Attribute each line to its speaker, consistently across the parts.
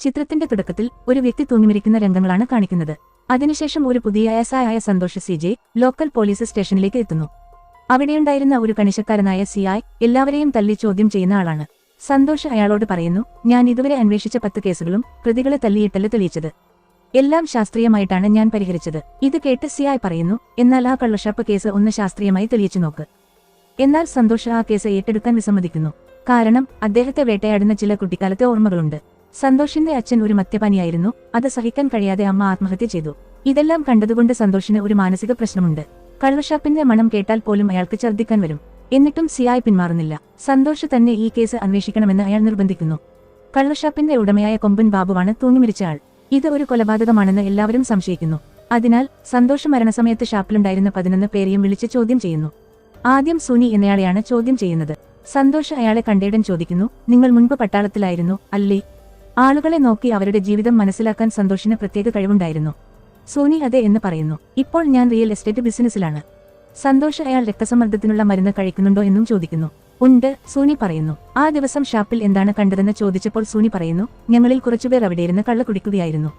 Speaker 1: ചിത്രത്തിന്റെ തുടക്കത്തിൽ ഒരു വ്യക്തി തൂങ്ങിമരിക്കുന്ന രംഗങ്ങളാണ് കാണിക്കുന്നത്. അതിനുശേഷം ഒരു പുതിയ ആയ Santhosh C. J. Local police സ്റ്റേഷനിലേക്ക് എത്തുന്നു. അവിടെയുണ്ടായിരുന്ന ഒരു കണിശക്കാരനായ സി. സിഐ എല്ലാവരെയും തല്ലി ചോദ്യം ചെയ്യുന്ന ആളാണ്. സന്തോഷ് അയാളോട് പറയുന്നു ഞാൻ ഇതുവരെ അന്വേഷിച്ച പത്ത് കേസുകളും പ്രതികളെ തല്ലിയിട്ടല്ല തെളിയിച്ചത്. എല്ലാം ശാസ്ത്രീയമായിട്ടാണ് ഞാൻ പരിഹരിച്ചത്. ഇത് കേട്ട് സി. സിഐ പറയുന്നു എന്നാൽ ആ കള്ളഷാപ്പ് കേസ് ഒന്ന് ശാസ്ത്രീയമായി തെളിയിച്ചു നോക്ക്. എന്നാൽ സന്തോഷ് ആ കേസ് ഏറ്റെടുക്കാൻ വിസമ്മതിക്കുന്നു. കാരണം അദ്ദേഹത്തെ വേട്ടയാടുന്ന ചില കുട്ടിക്കാലത്തെ ഓർമ്മകളുണ്ട്. സന്തോഷിന്റെ അച്ഛൻ ഒരു മദ്യപാനിയായിരുന്നു. അത് സഹിക്കാൻ കഴിയാതെ അമ്മ ആത്മഹത്യ ചെയ്തു. ഇതെല്ലാം കണ്ടതുകൊണ്ട് സന്തോഷിന് ഒരു മാനസിക പ്രശ്നമുണ്ട്. കള്ളുഷാപ്പിന്റെ മണം കേട്ടാൽ പോലും അയാൾക്ക് ഛർദ്ദിക്കാൻ വരും. എന്നിട്ടും സിയായി പിന്മാറുന്നില്ല. സന്തോഷ് തന്നെ ഈ കേസ് അന്വേഷിക്കണമെന്ന് അയാൾ നിർബന്ധിക്കുന്നു. കള്ളുഷാപ്പിന്റെ ഉടമയായ കൊമ്പൻ ബാബുവാണ് തൂങ്ങിമിരിച്ച ആൾ. ഇത് ഒരു കൊലപാതകമാണെന്ന് എല്ലാവരും സംശയിക്കുന്നു. അതിനാൽ സന്തോഷ് മരണസമയത്ത് ഷാപ്പിലുണ്ടായിരുന്ന പതിനൊന്ന് പേരെയും വിളിച്ച് ചോദ്യം ചെയ്യുന്നു. ആദ്യം സുനി എന്നയാളെയാണ് ചോദ്യം ചെയ്യുന്നത്. സന്തോഷ് അയാളെ കണ്ടേടൻ ചോദിക്കുന്നു നിങ്ങൾ മുൻപ് പട്ടാളത്തിലായിരുന്നു അല്ലേ? ആളുകളെ നോക്കി അവരുടെ ജീവിതം മനസ്സിലാക്കാൻ സന്തോഷിന് പ്രത്യേക കഴിവുണ്ടായിരുന്നു. സോനി അതെ എന്ന് പറയുന്നു. ഇപ്പോൾ ഞാൻ റിയൽ എസ്റ്റേറ്റ് ബിസിനസ്സിലാണ് സന്തോഷ് അയാൾ രക്തസമ്മർദ്ദത്തിനുള്ള മരുന്ന് കഴിക്കുന്നുണ്ടോ എന്നും ചോദിക്കുന്നു. ഉണ്ട് സൂനി പറയുന്നു. ആ ദിവസം ഷാപ്പിൽ എന്താണ് കണ്ടതെന്ന് ചോദിച്ചപ്പോൾ സൂനി പറയുന്നു ഞങ്ങളിൽ കുറച്ചുപേർ അവിടെയിരുന്ന് കള്ള കുടിക്കുകയായിരുന്നു.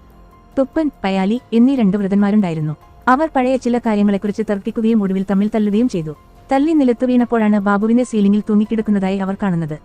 Speaker 1: തുപ്പൻ പയാലി എന്നീ രണ്ട് വൃതന്മാരുണ്ടായിരുന്നു. അവർ പഴയ ചില കാര്യങ്ങളെക്കുറിച്ച് തർക്കിക്കുകയും ഒടുവിൽ തമ്മിൽ തല്ലുകയും ചെയ്തു. തല്ലി നിലത്തു വീണപ്പോഴാണ് ബാബുവിന്റെ സീലിംഗിൽ തൂങ്ങിക്കിടക്കുന്നതായി അവർ കാണുന്നത്.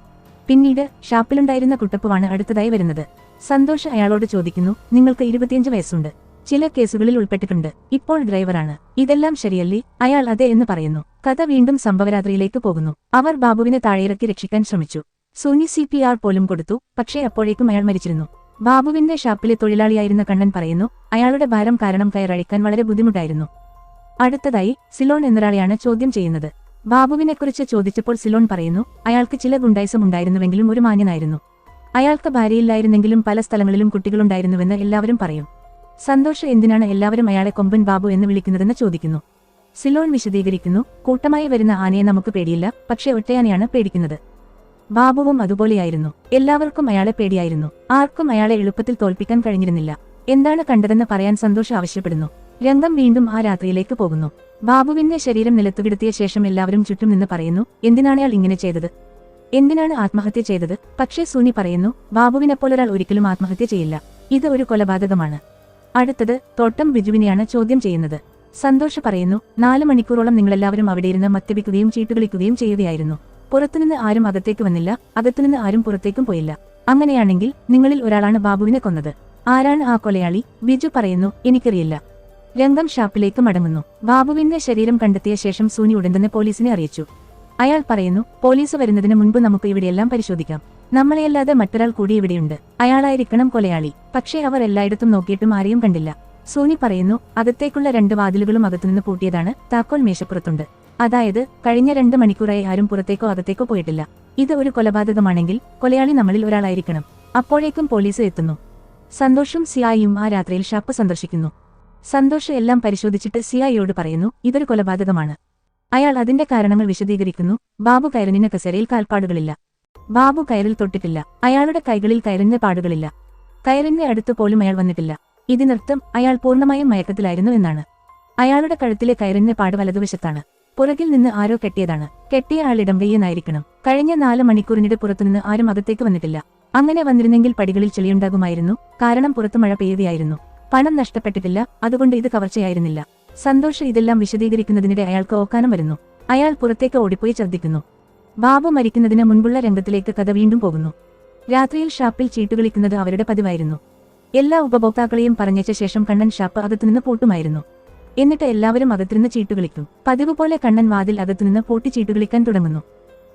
Speaker 1: പിന്നീട് ഷാപ്പിലുണ്ടായിരുന്ന കുട്ടപ്പുവാണ് അടുത്തതായി വരുന്നത്. സന്തോഷ് അയാളോട് ചോദിക്കുന്നു നിങ്ങൾക്ക് ഇരുപത്തിയഞ്ച് വയസ്സുണ്ട്. ചില കേസുകളിൽ ഉൾപ്പെട്ടിട്ടുണ്ട്. ഇപ്പോൾ ഡ്രൈവറാണ്. ഇതെല്ലാം ശരിയല്ലേ? അയാൾ അതെ എന്ന് പറയുന്നു. കഥ വീണ്ടും സംഭവരാത്രിയിലേക്ക് പോകുന്നു. അവർ ബാബുവിനെ താഴെയിറക്കി രക്ഷിക്കാൻ ശ്രമിച്ചു. സോനി സി പി ആർ പോലും കൊടുത്തു. പക്ഷേ അപ്പോഴേക്കും അയാൾ മരിച്ചിരുന്നു. ബാബുവിന്റെ ഷാപ്പിലെ തൊഴിലാളിയായിരുന്ന കണ്ണൻ പറയുന്നു അയാളുടെ ഭാരം കാരണം കയറഴിക്കാൻ വളരെ ബുദ്ധിമുട്ടായിരുന്നു. അടുത്തതായി സിലോൺ എന്നൊരാളെയാണ് ചോദ്യം ചെയ്യുന്നത്. ബാബുവിനെക്കുറിച്ച് ചോദിച്ചപ്പോൾ സിലോൺ പറയുന്നു അയാൾക്ക് ചില ഗുണ്ടായിസം ഉണ്ടായിരുന്നുവെങ്കിലും ഒരു മാന്യനായിരുന്നു. അയാൾക്ക് ഭാര്യയില്ലായിരുന്നെങ്കിലും പല സ്ഥലങ്ങളിലും കുട്ടികളുണ്ടായിരുന്നുവെന്ന് എല്ലാവരും പറയും. സന്തോഷ് എന്തിനാണ് എല്ലാവരും അയാളെ കൊമ്പൻ ബാബു എന്ന് വിളിക്കുന്നതെന്ന് ചോദിക്കുന്നു. സിലോൺ വിശദീകരിക്കുന്നു കൂട്ടമായി വരുന്ന ആനയെ നമുക്ക് പേടിയില്ല പക്ഷേ ഒറ്റയാനയാണ് പേടിക്കുന്നത്. ബാബുവും അതുപോലെയായിരുന്നു. എല്ലാവർക്കും അയാളെ പേടിയായിരുന്നു. ആർക്കും അയാളെ എളുപ്പത്തിൽ തോൽപ്പിക്കാൻ കഴിഞ്ഞിരുന്നില്ല. എന്താണ് കണ്ടതെന്ന് പറയാൻ സന്തോഷ് ആവശ്യപ്പെടുന്നു. രംഗം വീണ്ടും ആ രാത്രിയിലേക്ക് പോകുന്നു. ബാബുവിന്റെ ശരീരം നിലത്തുകിടത്തിയ ശേഷം എല്ലാവരും ചുറ്റും നിന്ന് പറയുന്നു എന്തിനാണ് അയാൾ ഇങ്ങനെ ചെയ്തത്? എന്തിനാണ് ആത്മഹത്യ ചെയ്തത്? പക്ഷേ സുനി പറയുന്നു ബാബുവിനെപ്പോലൊരാൾ ഒരിക്കലും ആത്മഹത്യ ചെയ്യില്ല. ഇത് ഒരു കൊലപാതകമാണ്. അടുത്തത് തോട്ടം ബിജുവിനെയാണ് ചോദ്യം ചെയ്യുന്നത്. സന്തോഷ് പറയുന്നു നാല് മണിക്കൂറോളം നിങ്ങളെല്ലാവരും അവിടെയിരുന്ന് മദ്യപിക്കുകയും ചീട്ടുകളിക്കുകയും ചെയ്യുകയായിരുന്നു. പുറത്തുനിന്ന് ആരും അകത്തേക്ക് വന്നില്ല അകത്തുനിന്ന് ആരും പുറത്തേക്കും പോയില്ല. അങ്ങനെയാണെങ്കിൽ നിങ്ങളിൽ ഒരാളാണ് ബാബുവിനെ കൊന്നത്. ആരാണ് ആ കൊലയാളി? ബിജു പറയുന്നു എനിക്കറിയില്ല. രംഗം ഷാപ്പിലേക്ക് മടങ്ങുന്നു. ബാബുവിന്റെ ശരീരം കണ്ടെത്തിയ ശേഷം സൂനി ഉടൻ തന്നെ പോലീസിനെ അറിയിച്ചു. അയാൾ പറയുന്നു പോലീസ് വരുന്നതിന് മുൻപ് നമുക്ക് ഇവിടെയെല്ലാം പരിശോധിക്കാം. നമ്മളെയല്ലാതെ മറ്റൊരാൾ കൂടി ഇവിടെയുണ്ട്. അയാളായിരിക്കണം കൊലയാളി. പക്ഷേ അവർ എല്ലായിടത്തും നോക്കിയിട്ടും ആരെയും കണ്ടില്ല. സൂനി പറയുന്നു അകത്തേക്കുള്ള രണ്ട് വാതിലുകളും അകത്തുനിന്ന് പൂട്ടിയതാണ് താക്കോൽ മേശപ്പുറത്തുണ്ട്. അതായത് കഴിഞ്ഞ രണ്ട് മണിക്കൂറായി ആരും പുറത്തേക്കോ അകത്തേക്കോ പോയിട്ടില്ല. ഇത് ഒരു കൊലപാതകമാണെങ്കിൽ കൊലയാളി നമ്മളിൽ ഒരാളായിരിക്കണം. അപ്പോഴേക്കും പോലീസ് എത്തുന്നു. സന്തോഷും സിയായിയും ആ രാത്രിയിൽ ഷാപ്പ് സന്ദർശിക്കുന്നു. സന്തോഷ് എല്ലാം പരിശോധിച്ചിട്ട് സിയായിയോട് പറയുന്നു ഇതൊരു കൊലപാതകമാണ്. അയാൾ അതിന്റെ കാരണങ്ങൾ വിശദീകരിക്കുന്നു. ബാബു കയറിന് കസേരയിൽ കാൽപ്പാടുകളില്ല. ബാബു കയറിൽ തൊട്ടിട്ടില്ല. അയാളുടെ കൈകളിൽ കയറിന്റെ പാടുകളില്ല. കയറിന്റെ അടുത്ത് പോലും അയാൾ വന്നിട്ടില്ല. ഇതിനർത്ഥം അയാൾ പൂർണമായും മയക്കത്തിലായിരുന്നു എന്നാണ്. അയാളുടെ കഴുത്തിലെ കയറിന്റെ പാട് വലതുവശത്താണ്. പുറകിൽ നിന്ന് ആരോ കെട്ടിയതാണ്. കെട്ടിയ ആൾ ഇടംകയ്യെന്നായിരിക്കണം കഴിഞ്ഞ നാല് മണിക്കൂറിനിടെ പുറത്തുനിന്ന് ആരും അകത്തേക്ക് വന്നിട്ടില്ല. അങ്ങനെ വന്നിരുന്നെങ്കിൽ പടികളിൽ ചെളിയുണ്ടാകുമായിരുന്നു. കാരണം പുറത്ത് മഴ പെയ്യുകയായിരുന്നു. പണം നഷ്ടപ്പെട്ടിട്ടില്ല അതുകൊണ്ട് ഇത് കവർച്ചയായിരുന്നില്ല. സന്തോഷം ഇതെല്ലാം വിശദീകരിക്കുന്നതിനിടെ അയാൾക്ക് ഓക്കാനം വരുന്നു. അയാൾ പുറത്തേക്ക് ഓടിപ്പോയി ഛർദ്ദിക്കുന്നു. ബാബു മരിക്കുന്നതിന് മുൻപുള്ള രംഗത്തിലേക്ക് കഥ വീണ്ടും പോകുന്നു. രാത്രിയിൽ ഷാപ്പിൽ ചീട്ടുകളിക്കുന്നത് അവരുടെ പതിവായിരുന്നു. എല്ലാ ഉപഭോക്താക്കളെയും പറഞ്ഞേച്ച ശേഷം കണ്ണൻ ഷാപ്പ് അകത്തുനിന്ന് പൂട്ടുമായിരുന്നു. എന്നിട്ട് എല്ലാവരും അകത്തുനിന്ന് ചീട്ടുകളിക്കും. പതിവ് പോലെ കണ്ണൻ വാതിൽ അകത്തുനിന്ന് പൂട്ടി ചീട്ടുകളിക്കാൻ തുടങ്ങുന്നു.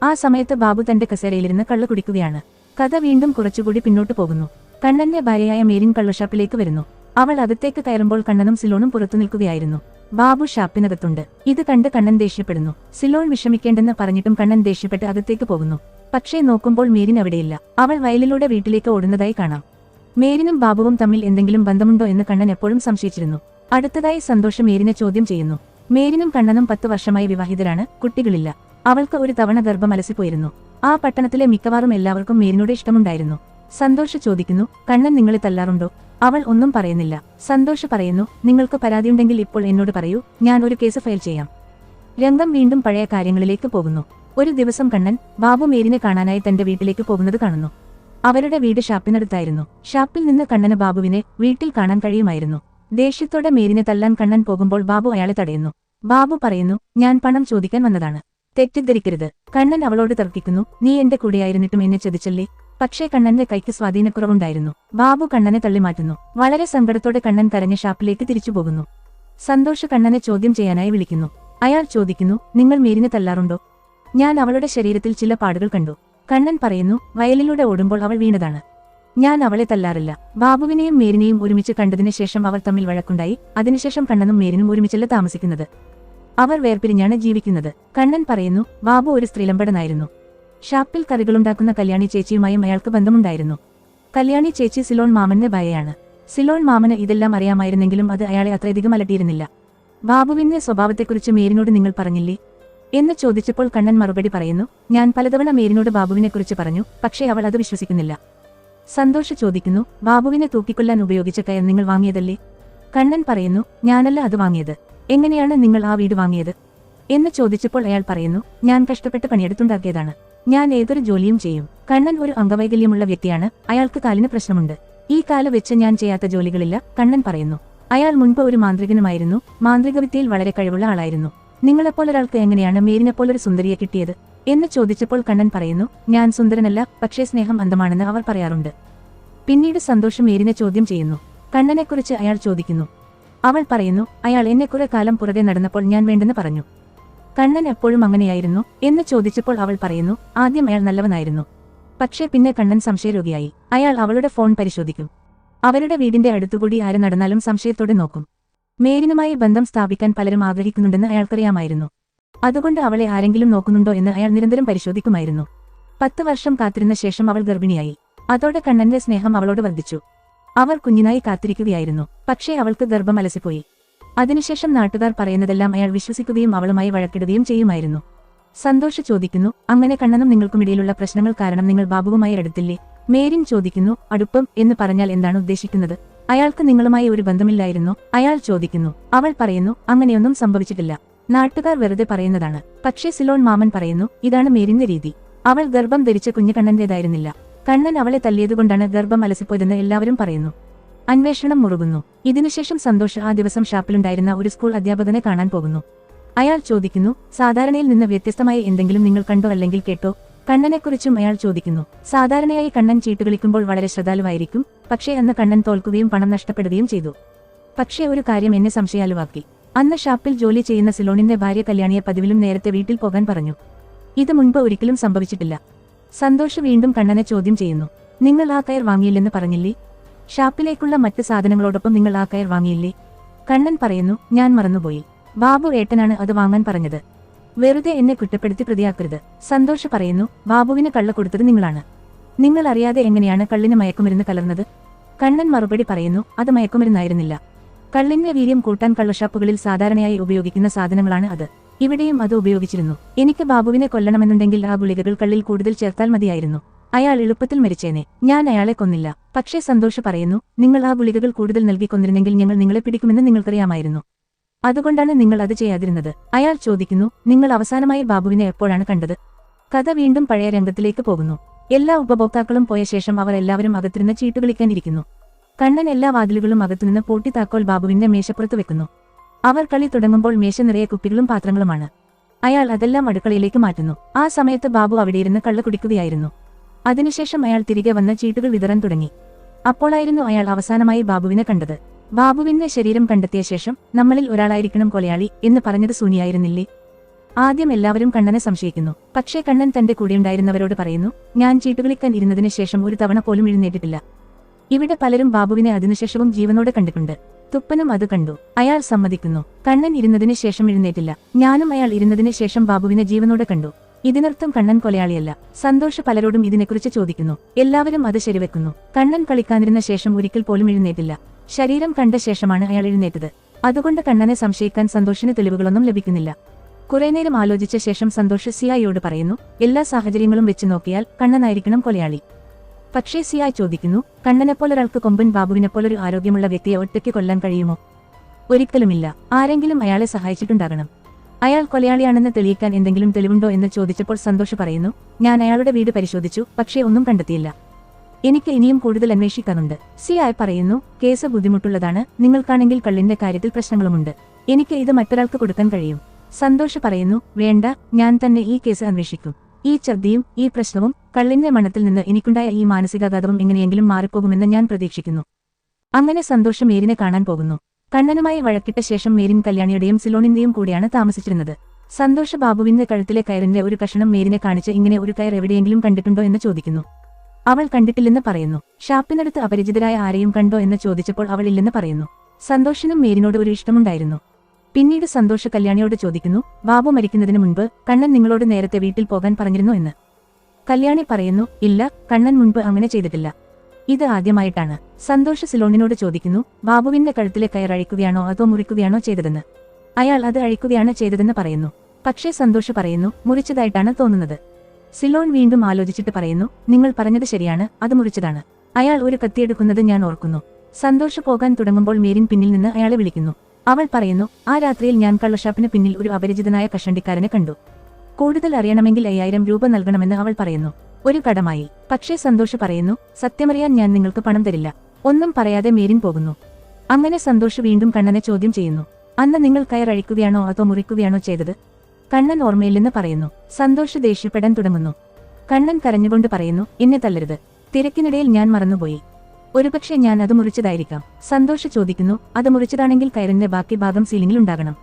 Speaker 1: ആ സമയത്ത് ബാബു തന്റെ കസേരയിലിരുന്ന് കള്ളു കുടിക്കുകയാണ്. കഥ വീണ്ടും കുറച്ചുകൂടി പിന്നോട്ട് പോകുന്നു. കണ്ണന്റെ ഭാര്യയായ മേരിൻ കള്ളുഷാപ്പിലേക്ക് വരുന്നു. അവൾ അകത്തേക്ക് കയറുമ്പോൾ കണ്ണനും സിലോണും പുറത്തു നിൽക്കുകയായിരുന്നു. ബാബു ഷാപ്പിനകത്തുണ്ട്. ഇത് കണ്ട് കണ്ണൻ ദേഷ്യപ്പെടുന്നു. സിലോൺ വിഷമിക്കേണ്ടെന്ന് പറഞ്ഞിട്ടും കണ്ണൻ ദേഷ്യപ്പെട്ട് അകത്തേക്ക് പോകുന്നു. പക്ഷേ നോക്കുമ്പോൾ മേരിൻ അവിടെയില്ല. അവൾ വയലിലൂടെ വീട്ടിലേക്ക് ഓടുന്നതായി കാണാം. മേരിനും ബാബുവും തമ്മിൽ എന്തെങ്കിലും ബന്ധമുണ്ടോ എന്ന് കണ്ണൻ എപ്പോഴും സംശയിച്ചിരുന്നു. അടുത്തതായി സന്തോഷം മേരിനെ ചോദ്യം ചെയ്യുന്നു. മേരിനും കണ്ണനും പത്തു വർഷമായി വിവാഹിതരാണ്. കുട്ടികളില്ല. അവൾക്ക് ഒരു തവണ ഗർഭം അലസിപ്പോയിരുന്നു. ആ പട്ടണത്തിലെ മിക്കവാറും എല്ലാവർക്കും മേരിനോട് ഇഷ്ടമുണ്ടായിരുന്നു. സന്തോഷ് ചോദിക്കുന്നു കണ്ണൻ നിങ്ങളെ തല്ലാറുണ്ടോ? അവൾ ഒന്നും പറയുന്നില്ല. സന്തോഷ് പറയുന്നു നിങ്ങൾക്ക് പരാതിയുണ്ടെങ്കിൽ ഇപ്പോൾ എന്നോട് പറയൂ ഞാൻ ഒരു കേസ് ഫയൽ ചെയ്യാം. രംഗം വീണ്ടും പഴയ കാര്യങ്ങളിലേക്ക് പോകുന്നു. ഒരു ദിവസം കണ്ണൻ ബാബു മേരിനെ കാണാനായി തന്റെ വീട്ടിലേക്ക് പോകുന്നത് കാണുന്നു. അവരുടെ വീട് ഷാപ്പിനടുത്തായിരുന്നു. ഷാപ്പിൽ നിന്ന് കണ്ണന് ബാബുവിനെ വീട്ടിൽ കാണാൻ കഴിയുമായിരുന്നു. ദേഷ്യത്തോടെ മേരിനെ തല്ലാൻ കണ്ണൻ പോകുമ്പോൾ ബാബു അയാളെ തടയുന്നു. ബാബു പറയുന്നു ഞാൻ പണം ചോദിക്കാൻ വന്നതാണ്. തെറ്റിദ്ധരിക്കരുത്. കണ്ണൻ അവളോട് തർക്കിക്കുന്നു നീ എന്റെ കൂടെയായിരുന്നിട്ടും എന്നെ ചതിച്ചല്ലേ? പക്ഷേ കണ്ണന്റെ കൈക്ക് സ്വാധീനക്കുറവുണ്ടായിരുന്നു. ബാബു കണ്ണനെ തള്ളിമാറ്റുന്നു. വളരെ സങ്കടത്തോടെ കണ്ണൻ കരഞ്ഞ ഷാപ്പിലേക്ക് തിരിച്ചു പോകുന്നു സന്തോഷ് കണ്ണനെ ചോദ്യം ചെയ്യാനായി വിളിക്കുന്നു. അയാൾ ചോദിക്കുന്നു നിങ്ങൾ മേരിനെ തല്ലാറുണ്ടോ? ഞാൻ അവളുടെ ശരീരത്തിൽ ചില പാടുകൾ കണ്ടു. കണ്ണൻ പറയുന്നു വയലിലൂടെ ഓടുമ്പോൾ അവൾ വീണതാണ്. ഞാൻ അവളെ തല്ലാറില്ല. ബാബുവിനെയും മേരിനെയും ഒരുമിച്ച് കണ്ടതിന് ശേഷം അവർ തമ്മിൽ വഴക്കുണ്ടായി. അതിനുശേഷം കണ്ണനും മേരിനും ഒരുമിച്ചല്ല താമസിക്കുന്നത്. അവർ വേർപിരിഞ്ഞാണ് ജീവിക്കുന്നത്. കണ്ണൻ പറയുന്നു ബാബു ഒരു സ്ത്രീലമ്പടനായിരുന്നു. ഷാപ്പിൽ കറികളുണ്ടാക്കുന്ന കല്യാണി ചേച്ചിയുമായും അയാൾക്ക് ബന്ധമുണ്ടായിരുന്നു. കല്യാണി ചേച്ചി സിലോൺ മാമന്റെ ഭാര്യയാണ്. സിലോൺ മാമന് ഇതെല്ലാം അറിയാമായിരുന്നെങ്കിലും അത് അയാളെ അത്രയധികം അലട്ടിയിരുന്നില്ല. ബാബുവിന്റെ സ്വഭാവത്തെക്കുറിച്ച് മേരിനോട് നിങ്ങൾ പറഞ്ഞില്ലേ? എന്ന് ചോദിച്ചപ്പോൾ കണ്ണൻ മറുപടി പറയുന്നു ഞാൻ പലതവണ മേരിനോട് ബാബുവിനെക്കുറിച്ച് പറഞ്ഞു പക്ഷേ അവൾ അത് വിശ്വസിക്കുന്നില്ല. സന്തോഷ് ചോദിക്കുന്നു ബാബുവിനെ തൂക്കിക്കൊല്ലാൻ ഉപയോഗിച്ച കയർ നിങ്ങൾ വാങ്ങിയതല്ലേ? കണ്ണൻ പറയുന്നു ഞാനല്ല അത് വാങ്ങിയത്. എങ്ങനെയാണ് നിങ്ങൾ ആ വീട് വാങ്ങിയത്? എന്ന് ചോദിച്ചപ്പോൾ അയാൾ പറയുന്നു ഞാൻ കഷ്ടപ്പെട്ട് പണിയെടുത്തുണ്ടാക്കിയതാണ്. ഞാൻ ഏതൊരു ജോലിയും ചെയ്യും. കണ്ണൻ ഒരു അംഗവൈകല്യമുള്ള വ്യക്തിയാണ്. അയാൾക്ക് കാലിന് പ്രശ്നമുണ്ട്. ഈ കാല വെച്ച് ഞാൻ ചെയ്യാത്ത ജോലികളില്ല കണ്ണൻ പറയുന്നു. അയാൾ മുൻപ് ഒരു മാന്ത്രികനുമായിരുന്നു. മാന്ത്രികവിദ്യയിൽ വളരെ കഴിവുള്ള ആളായിരുന്നു. നിങ്ങളെപ്പോലൊരാൾക്ക് എങ്ങനെയാണ് മേരിനെപ്പോലൊരു സുന്ദരിയെ കിട്ടിയത്? എന്ന് ചോദിച്ചപ്പോൾ കണ്ണൻ പറയുന്നു ഞാൻ സുന്ദരനല്ല പക്ഷേ സ്നേഹം അന്തമാണെന്ന് അവർ പറയാറുണ്ട്. പിന്നീട് സന്തോഷം മേരിനെ ചോദ്യം ചെയ്യുന്നു. കണ്ണനെക്കുറിച്ച് അയാൾ ചോദിക്കുന്നു. അവൾ പറയുന്നു അയാൾ എന്നെ കുറെ കാലം പുറകെ നടന്നപ്പോൾ ഞാൻ വേണ്ടെന്ന് പറഞ്ഞു. കണ്ണൻ എപ്പോഴും അങ്ങനെയായിരുന്നു എന്ന് ചോദിച്ചപ്പോൾ അവൾ പറയുന്നു ആദ്യം അയാൾ നല്ലവനായിരുന്നു. പക്ഷേ പിന്നെ കണ്ണൻ സംശയരോഗിയായി. അയാൾ അവളുടെ ഫോൺ പരിശോധിക്കും. അവരുടെ വീടിന്റെ അടുത്തുകൂടി ആര് നടന്നാലും സംശയത്തോടെ നോക്കും. മേരിനുമായി ബന്ധം സ്ഥാപിക്കാൻ പലരും ആഗ്രഹിക്കുന്നുണ്ടെന്ന് അയാൾക്കറിയാമായിരുന്നു. അതുകൊണ്ട് അവളെ ആരെങ്കിലും നോക്കുന്നുണ്ടോ എന്ന് അയാൾ നിരന്തരം പരിശോധിക്കുമായിരുന്നു. പത്ത് വർഷം കാത്തിരുന്ന ശേഷം അവൾ ഗർഭിണിയായി. അതോടെ കണ്ണന്റെ സ്നേഹം അവളോട് വർദ്ധിച്ചു. അവർ കുഞ്ഞിനായി കാത്തിരിക്കുകയായിരുന്നു. പക്ഷേ അവൾക്ക് ഗർഭം അലസിപ്പോയി. അതിനുശേഷം നാട്ടുകാർ പറയുന്നതെല്ലാം അയാൾ വിശ്വസിക്കുകയും അവളുമായി വഴക്കിടുകയും ചെയ്യുമായിരുന്നു. സന്തോഷ് ചോദിക്കുന്നു അങ്ങനെ കണ്ണനും നിങ്ങൾക്കുമിടയിലുള്ള പ്രശ്നങ്ങൾ കാരണം നിങ്ങൾ ബാബുവുമായി അടുത്തില്ലേ? മേരിൻ ചോദിക്കുന്നു അടുപ്പം എന്ന് പറഞ്ഞാൽ എന്താണ് ഉദ്ദേശിക്കുന്നത്? അയാൾക്ക് നിങ്ങളുമായി ഒരു ബന്ധമില്ലായിരുന്നു. അയാൾ ചോദിക്കുന്നു അവൾ പറയുന്നു അങ്ങനെയൊന്നും സംഭവിച്ചിട്ടില്ല. നാട്ടുകാർ വെറുതെ പറയുന്നതാണ്. പക്ഷേ സിലോൺ മാമൻ പറയുന്നു ഇതാണ് മേരിന്റെ രീതി. അവൾ ഗർഭം ധരിച്ച കുഞ്ഞു കണ്ണന്റേതായിരുന്നില്ല കണ്ണൻ അവളെ തല്ലിയതുകൊണ്ടാണ് ഗർഭം അലസിപ്പോയതെന്ന് എല്ലാവരും പറയുന്നു. അന്വേഷണം മുറുകുന്നു. ഇതിനുശേഷം സന്തോഷ് ആ ദിവസം ഷാപ്പിലുണ്ടായിരുന്ന ഒരു സ്കൂൾ അധ്യാപകനെ കാണാൻ പോകുന്നു. അയാൾ ചോദിക്കുന്നു സാധാരണയിൽ നിന്ന് വ്യത്യസ്തമായ എന്തെങ്കിലും നിങ്ങൾ കണ്ടോ അല്ലെങ്കിൽ കേട്ടോ? കണ്ണനെക്കുറിച്ചും അയാൾ ചോദിക്കുന്നു സാധാരണയായി കണ്ണൻ ചീട്ടുകളിക്കുമ്പോൾ വളരെ ശ്രദ്ധാലുവായിരിക്കും. പക്ഷേ അന്ന് കണ്ണൻ തോൽക്കുകയും പണം നഷ്ടപ്പെടുകയും ചെയ്തു. പക്ഷേ ഒരു കാര്യം എന്നെ സംശയാലുവാക്കി. അന്ന് ഷാപ്പിൽ ജോലി ചെയ്യുന്ന സിലോണിന്റെ ഭാര്യ കല്യാണിയെ പതിവിലും നേരത്തെ വീട്ടിൽ പോകാൻ പറഞ്ഞു. ഇത് മുൻപ് ഒരിക്കലും സംഭവിച്ചിട്ടില്ല. സന്തോഷ് വീണ്ടും കണ്ണനെ ചോദ്യം ചെയ്യുന്നു നിങ്ങൾ ആ കയർ വാങ്ങിയില്ലെന്ന് പറഞ്ഞില്ലേ? ഷാപ്പിലേക്കുള്ള മറ്റ് സാധനങ്ങളോടൊപ്പം നിങ്ങൾ ആ കയർ വാങ്ങിയില്ലേ? കണ്ണൻ പറയുന്നു ഞാൻ മറന്നുപോയി. ബാബു ഏട്ടനാണ് അത് വാങ്ങാൻ പറഞ്ഞത്. വെറുതെ എന്നെ കുറ്റപ്പെടുത്തി പ്രതിയാക്കരുത്. സന്തോഷ് പറയുന്നു ബാബുവിന് കള്ള കൊടുത്തത് നിങ്ങളാണ്. നിങ്ങൾ അറിയാതെ എങ്ങനെയാണ് കള്ളിന് മയക്കുമരുന്ന് കലർന്നത്? കണ്ണൻ മറുപടി പറയുന്നു അത് മയക്കുമരുന്നായിരുന്നില്ല. കള്ളിന്റെ വീര്യം കൂട്ടാൻ കള്ളുഷാപ്പുകളിൽ സാധാരണയായി ഉപയോഗിക്കുന്ന സാധനങ്ങളാണ് അത്. ഇവിടെയും അത് ഉപയോഗിച്ചിരുന്നു. എനിക്ക് ബാബുവിനെ കൊല്ലണമെന്നുണ്ടെങ്കിൽ ആ ഗുളികകൾ കള്ളിൽ കൂടുതൽ ചേർത്താൽ മതിയായിരുന്നു. അയാൾ എളുപ്പത്തിൽ മരിച്ചേനെ. ഞാൻ അയാളെ കൊന്നില്ല. പക്ഷേ സന്തോഷ് പറയുന്നു നിങ്ങൾ ആ ഗുളികകൾ കൂടുതൽ നൽകി കൊന്നിരുന്നെങ്കിൽ ഞങ്ങൾ നിങ്ങളെ പിടിക്കുമെന്ന് നിങ്ങൾക്കറിയാമായിരുന്നു. അതുകൊണ്ടാണ് നിങ്ങൾ അത് ചെയ്യാതിരുന്നത്. അയാൾ ചോദിക്കുന്നു നിങ്ങൾ അവസാനമായി ബാബുവിനെ എപ്പോഴാണ് കണ്ടത്? കഥ വീണ്ടും പഴയ രംഗത്തിലേക്ക് പോകുന്നു. എല്ലാ ഉപഭോക്താക്കളും പോയ ശേഷം അവർ എല്ലാവരും അകത്തിരുന്ന് ചീട്ടുകളിക്കാനിരിക്കുന്നു കണ്ണൻ എല്ലാ വാതിലുകളും അകത്തുനിന്ന് പൂട്ടി താക്കോൽ ബാബുവിന്റെ മേശപ്പുറത്ത് വെക്കുന്നു. അവർ കളി തുടങ്ങുമ്പോൾ മേശ നിറയെ കുപ്പികളും പാത്രങ്ങളുമാണ്. അയാൾ അതെല്ലാം അടുക്കളയിലേക്ക് മാറ്റുന്നു. ആ സമയത്ത് ബാബു അവിടെയിരുന്ന് കള്ള കുടിക്കുകയായിരുന്നു. അതിനുശേഷം അയാൾ തിരികെ വന്ന് ചീട്ടുകൾ വിതറാൻ തുടങ്ങി. അപ്പോളായിരുന്നു അയാൾ അവസാനമായി ബാബുവിനെ കണ്ടത്. ബാബുവിന്റെ ശരീരം കണ്ടെത്തിയ ശേഷം നമ്മളിൽ ഒരാളായിരിക്കണം കൊലയാളി എന്ന് പറഞ്ഞത് സൂനിയായിരുന്നില്ലേ? ആദ്യം എല്ലാവരും കണ്ണനെ സംശയിക്കുന്നു. പക്ഷേ കണ്ണൻ തന്റെ കൂടെയുണ്ടായിരുന്നവരോട് പറയുന്നു ഞാൻ ചീട്ടുകളിക്കാൻ ഇരുന്നതിന് ശേഷം ഒരു തവണ പോലും എഴുന്നേറ്റിട്ടില്ല. ഇവിടെ പലരും ബാബുവിനെ അതിനുശേഷവും ജീവനോടെ കണ്ടിട്ടുണ്ട്. തുപ്പനും അത് കണ്ടു. അയാൾ സമ്മതിക്കുന്നു. കണ്ണൻ ഇരുന്നതിന് ശേഷം എഴുന്നേറ്റില്ല. ഞാനും അയാൾ ഇരുന്നതിന് ശേഷം ബാബുവിനെ ജീവനോടെ കണ്ടു. ഇതിനർത്ഥം കണ്ണൻ കൊലയാളിയല്ല. സന്തോഷ് പലരോടും ഇതിനെക്കുറിച്ച് ചോദിക്കുന്നു. എല്ലാവരും അത് ശരിവെക്കുന്നു. കണ്ണൻ കളിക്കാനിരുന്ന ശേഷം ഒരിക്കൽ പോലും എഴുന്നേറ്റില്ല. ശരീരം കണ്ട ശേഷമാണ് അയാൾ എഴുന്നേറ്റത്. അതുകൊണ്ട് കണ്ണനെ സംശയിക്കാൻ സന്തോഷിന് തെളിവുകളൊന്നും ലഭിക്കുന്നില്ല. കുറെ നേരം ആലോചിച്ച ശേഷം സന്തോഷ് സിയായിയോട് പറയുന്നു എല്ലാ സാഹചര്യങ്ങളും വെച്ച് നോക്കിയാൽ കണ്ണനായിരിക്കണം കൊലയാളി. പക്ഷേ സിയായ് ചോദിക്കുന്നു കണ്ണനെപ്പോലൊരാൾക്ക് കൊമ്പൻ ബാബുവിനെപ്പോലൊരു ആരോഗ്യമുള്ള വ്യക്തിയെ ഒറ്റയ്ക്ക് കൊല്ലാൻ കഴിയുമോ? ഒരിക്കലുമില്ല. ആരെങ്കിലും അയാളെ സഹായിച്ചിട്ടുണ്ടാകണം. അയാൾ കൊലയാളിയാണെന്ന് തെളിയിക്കാൻ എന്തെങ്കിലും തെളിവുണ്ടോ എന്ന് ചോദിച്ചപ്പോൾ സന്തോഷ് പറയുന്നു ഞാൻ അയാളുടെ വീട് പരിശോധിച്ചു പക്ഷേ ഒന്നും കണ്ടെത്തിയില്ല. എനിക്ക് ഇനിയും കൂടുതൽ അന്വേഷിക്കാനുണ്ട്. സി ആയി പറയുന്നു കേസ് ബുദ്ധിമുട്ടുള്ളതാണ് നിങ്ങൾക്കാണെങ്കിൽ കള്ളിന്റെ കാര്യത്തിൽ പ്രശ്നങ്ങളുമുണ്ട്. എനിക്ക് ഇത് മറ്റൊരാൾക്ക് കൊടുക്കാൻ കഴിയും. സന്തോഷ് പറയുന്നു വേണ്ട ഞാൻ തന്നെ ഈ കേസ് അന്വേഷിക്കും. ഈ ഛർദിയും ഈ പ്രശ്നവും കള്ളിന്റെ മണത്തിൽ നിന്ന് എനിക്കുണ്ടായ ഈ മാനസികാഘാതവും എങ്ങനെയെങ്കിലും മാറിപ്പോകുമെന്ന് ഞാൻ പ്രതീക്ഷിക്കുന്നു. അങ്ങനെ സന്തോഷം മേരിനെ കാണാൻ പോകുന്നു. കണ്ണനുമായി വഴക്കിട്ട ശേഷം മേരിൻ കല്യാണിയുടെയും സിലോണിന്റെയും കൂടിയാണ് താമസിച്ചിരുന്നത്. സന്തോഷ ബാബുവിന്റെ കഴുത്തിലെ കയറിന്റെ ഒരു കഷണം മേരിനെ കാണിച്ച് ഇങ്ങനെ ഒരു കയർ എവിടെയെങ്കിലും കണ്ടിട്ടുണ്ടോ എന്ന് ചോദിക്കുന്നു. അവൾ കണ്ടിട്ടില്ലെന്ന് പറയുന്നു. ഷാപ്പിനടുത്ത് അപരിചിതരായ ആരെയും കണ്ടോ എന്ന് ചോദിച്ചപ്പോൾ അവൾ ഇല്ലെന്ന് പറയുന്നു. സന്തോഷിനും മേരിനോട് ഒരു ഇഷ്ടമുണ്ടായിരുന്നു. പിന്നീട് സന്തോഷ കല്യാണിയോട് ചോദിക്കുന്നു ബാബു മരിക്കുന്നതിന് മുൻപ് കണ്ണൻ നിങ്ങളോട് നേരത്തെ വീട്ടിൽ പോകാൻ പറഞ്ഞിരുന്നു എന്ന്? കല്യാണി പറയുന്നു ഇല്ല കണ്ണൻ മുൻപ് അങ്ങനെ ചെയ്തിട്ടില്ല. ഇത് ആദ്യമായിട്ടാണ്. സന്തോഷ് സിലോണിനോട് ചോദിക്കുന്നു ബാബുവിന്റെ കഴുത്തിലെ കയർ അഴിക്കുകയാണോ അതോ മുറിക്കുകയാണോ ചെയ്തതെന്ന്? അയാൾ അത് അഴിക്കുകയാണ് ചെയ്തതെന്ന് പറയുന്നു. പക്ഷേ സന്തോഷ് പറയുന്നു മുറിച്ചതായിട്ടാണ് തോന്നുന്നത്. സിലോൺ വീണ്ടും ആലോചിച്ചിട്ട് പറയുന്നു നിങ്ങൾ പറഞ്ഞത് ശരിയാണ് അത് മുറിച്ചതാണ്. അയാൾ ഒരു കത്തിയെടുക്കുന്നത് ഞാൻ ഓർക്കുന്നു. സന്തോഷ് പോകാൻ തുടങ്ങുമ്പോൾ മേരിൻ പിന്നിൽ നിന്ന് അയാളെ വിളിക്കുന്നു. അവൾ പറയുന്നു ആ രാത്രിയിൽ ഞാൻ കള്ളഷാപ്പിന് പിന്നിൽ ഒരു അപരിചിതനായ കഷണ്ടിക്കാരനെ കണ്ടു. കൂടുതൽ അറിയണമെങ്കിൽ അയ്യായിരം രൂപ നൽകണമെന്ന് അവൾ പറയുന്നു. ഒരു കടമായി. പക്ഷേ സന്തോഷ് പറയുന്നു സത്യമറിയാൻ ഞാൻ നിങ്ങൾക്ക് പണം തരില്ല. ഒന്നും പറയാതെ മേരിൻ പോകുന്നു. അങ്ങനെ സന്തോഷ് വീണ്ടും കണ്ണനെ ചോദ്യം ചെയ്യുന്നു. അന്ന് നിങ്ങൾ കയറഴിക്കുകയാണോ അതോ മുറിക്കുകയാണോ ചെയ്തത്? കണ്ണൻ ഓർമ്മയില്ലെന്ന് പറയുന്നു സന്തോഷ് ദേഷ്യപ്പെടാൻ തുടങ്ങുന്നു. കണ്ണൻ കരഞ്ഞുകൊണ്ട് പറയുന്നു എന്നെ തല്ലരുത്. തിരക്കിനിടയിൽ ഞാൻ മറന്നുപോയി. ഒരുപക്ഷെ ഞാൻ അത് മുറിച്ചതായിരിക്കാം. സന്തോഷ് ചോദിക്കുന്നു അത് മുറിച്ചതാണെങ്കിൽ കയറിന്റെ ബാക്കി ഭാഗം സീലിംഗിൽ ഉണ്ടാകണം.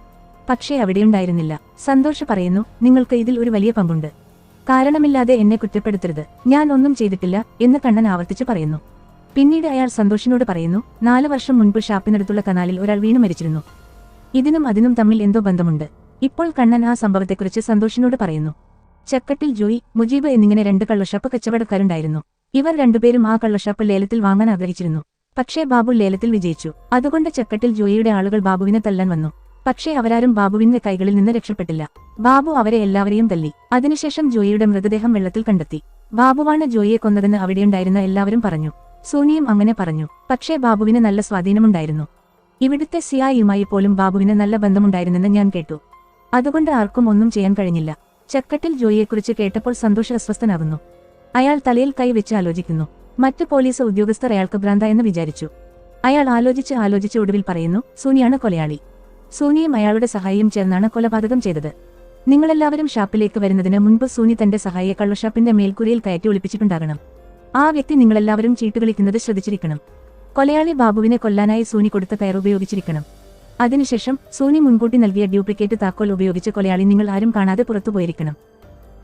Speaker 1: പക്ഷേ അവിടെയുണ്ടായിരുന്നില്ല സന്തോഷ് പറയുന്നു നിങ്ങൾക്ക് ഇതിൽ ഒരു വലിയ പങ്കുണ്ട്. കാരണമില്ലാതെ എന്നെ കുറ്റപ്പെടുത്തരുത്. ഞാൻ ഒന്നും ചെയ്തിട്ടില്ല എന്ന് കണ്ണൻ ആവർത്തിച്ച് പറയുന്നു. പിന്നീട് അയാൾ സന്തോഷിനോട് പറയുന്നു നാല് വർഷം മുൻപ് ഷാപ്പിനടുത്തുള്ള കനാലിൽ ഒരാൾ വീണു മരിച്ചിരുന്നു. ഇതിനും അതിനും തമ്മിൽ എന്തോ ബന്ധമുണ്ട്. ഇപ്പോൾ കണ്ണൻ ആ സംഭവത്തെക്കുറിച്ച് സന്തോഷിനോട് പറയുന്നു ചക്കട്ടിൽ ജോയി മുജീബ് എന്നിങ്ങനെ രണ്ട് കള്ളഷാപ്പ് കച്ചവടക്കാരുണ്ടായിരുന്നു. ഇവർ രണ്ടുപേരും ആ കള്ളഷാപ്പ് ലേലത്തിൽ വാങ്ങാൻ ആഗ്രഹിച്ചിരുന്നു. പക്ഷേ ബാബു ലേലത്തിൽ വിജയിച്ചു. അതുകൊണ്ട് ചക്കട്ടിൽ ജോയിയുടെ ആളുകൾ ബാബുവിനെ തല്ലാൻ വന്നു. പക്ഷേ അവരാരും ബാബുവിന്റെ കൈകളിൽ നിന്ന് രക്ഷപ്പെട്ടില്ല. ബാബു അവരെ എല്ലാവരെയും തല്ലി. അതിനുശേഷം ജോയിയുടെ മൃതദേഹം വെള്ളത്തിൽ കണ്ടെത്തി. ബാബുവാണ് ജോയിയെ കൊന്നതെന്ന് അവിടെയുണ്ടായിരുന്ന എല്ലാവരും പറഞ്ഞു. സോനിയും അങ്ങനെ പറഞ്ഞു. പക്ഷേ ബാബുവിന് നല്ല സ്വാധീനമുണ്ടായിരുന്നു. ഇവിടുത്തെ സിയായിയുമായി പോലും ബാബുവിന് നല്ല ബന്ധമുണ്ടായിരുന്നെന്ന് ഞാൻ കേട്ടു. അതുകൊണ്ട് ആർക്കും ഒന്നും ചെയ്യാൻ കഴിഞ്ഞില്ല. ചക്കട്ടിൽ ജോയിയെക്കുറിച്ച് കേട്ടപ്പോൾ സന്തോഷ അസ്വസ്ഥനാകുന്നു. അയാൾ തലയിൽ കൈ വെച്ച് ആലോചിക്കുന്നു. മറ്റു പോലീസ് ഉദ്യോഗസ്ഥർ അയാൾക്ക് എന്ന് വിചാരിച്ചു. അയാൾ ആലോചിച്ച് ആലോചിച്ച് ഒടുവിൽ പറയുന്നു സൂനിയാണ് കൊലയാളി. സൂനിയും അയാളുടെ സഹായിയും ചേർന്നാണ് കൊലപാതകം ചെയ്തത്. നിങ്ങളെല്ലാവരും ഷാപ്പിലേക്ക് വരുന്നതിന് മുൻപ് സൂനി തന്റെ സഹായിയെ കള്ളുഷാപ്പിന്റെ മേൽക്കൂരയിൽ കയറ്റി ഒളിപ്പിച്ചിട്ടുണ്ടാകണം. ആ വ്യക്തി നിങ്ങളെല്ലാവരും ചീട്ടുകളിക്കുന്നത് ശ്രദ്ധിച്ചിരിക്കണം. കൊലയാളി ബാബുവിനെ കൊല്ലാനായി സൂനി കൊടുത്ത കയർ ഉപയോഗിച്ചിരിക്കണം. അതിനുശേഷം സൂനി മുൻകൂട്ടി നൽകിയ ഡ്യൂപ്ലിക്കേറ്റ് താക്കോൽ ഉപയോഗിച്ച് കൊലയാളി നിങ്ങൾ ആരും കാണാതെ പുറത്തുപോയിരിക്കണം.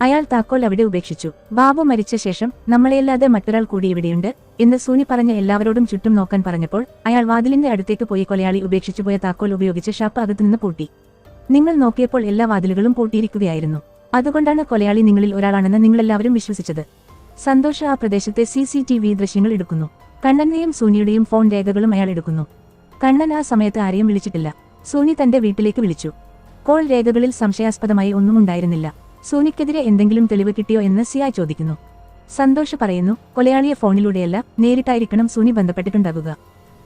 Speaker 1: അയാൾ താക്കോൽ അവിടെ ഉപേക്ഷിച്ചു. ബാബു മരിച്ച ശേഷം നമ്മളെയല്ലാതെ മറ്റൊരാൾ കൂടി ഇവിടെയുണ്ട് എന്ന് സൂനി പറഞ്ഞ എല്ലാവരോടും ചുറ്റും നോക്കാൻ പറഞ്ഞപ്പോൾ അയാൾ വാതിലിന്റെ അടുത്തേക്ക് പോയി കൊലയാളി ഉപേക്ഷിച്ചു പോയ താക്കോൽ ഉപയോഗിച്ച് ഷാപ്പ് അകത്തുനിന്ന് പൂട്ടി. നിങ്ങൾ നോക്കിയപ്പോൾ എല്ലാ വാതിലുകളും പൂട്ടിയിരിക്കുകയായിരുന്നു. അതുകൊണ്ടാണ് കൊലയാളി നിങ്ങളിൽ ഒരാളാണെന്ന് നിങ്ങളെല്ലാവരും വിശ്വസിച്ചത്. സന്തോഷ് ആ പ്രദേശത്തെ സി സി ടി വി ദൃശ്യങ്ങൾ എടുക്കുന്നു. കണ്ണന്റെയും സൂനിയുടെയും ഫോൺ രേഖകളും അയാൾ എടുക്കുന്നു. കണ്ണൻ ആ സമയത്ത് ആരെയും വിളിച്ചിട്ടില്ല. സൂനി തന്റെ വീട്ടിലേക്ക് വിളിച്ചു. കോൾ രേഖകളിൽ സംശയാസ്പദമായി ഒന്നും ഉണ്ടായിരുന്നില്ല. സൂനിക്കെതിരെ എന്തെങ്കിലും തെളിവ് കിട്ടിയോ എന്ന് സിയായ് ചോദിക്കുന്നു. സന്തോഷ് പറയുന്നു കൊലയാളിയെ ഫോണിലൂടെയല്ല നേരിട്ടായിരിക്കണം സൂനി ബന്ധപ്പെട്ടിട്ടുണ്ടാവുക.